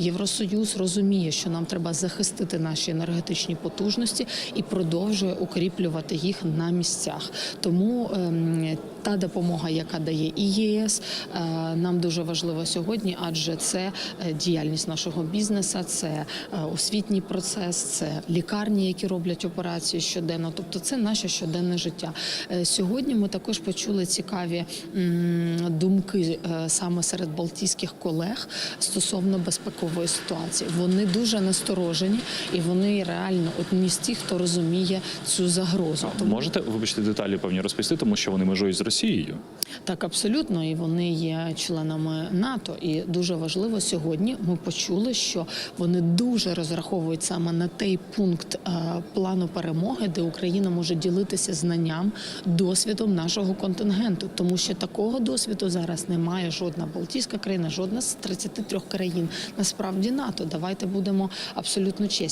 Євросоюз розуміє, що нам треба захистити наші енергетичні потужності і продовжує укріплювати їх на місцях. Тому ем, та допомога, яка дає і ЄС, е, нам дуже важлива сьогодні, адже це е, діяльність нашого бізнесу, це е, освітній процес, це лікарні, які роблять операції щоденно. Тобто, це наше щоденне життя. Сьогодні ми також почули цікаві м, думки е, саме серед балтійських колег стосовно безпекової ситуації. Вони дуже насторожені і вони реально одні з тих, хто розуміє цю загрозу. Тому Можете вибачте деталі певні розповісти, тому що вони межують з Росією. Так, абсолютно, і вони є членами НАТО. І дуже важливо сьогодні. Ми почули, що вони дуже розраховують саме на той пункт е, плану перемоги, де Україна може ділитися знанням, досвідом нашого контингенту, тому що такого досвіду зараз немає жодна Балтійська країна, жодна з 33 країн. Насправді НАТО. Давайте будемо абсолютно чесні.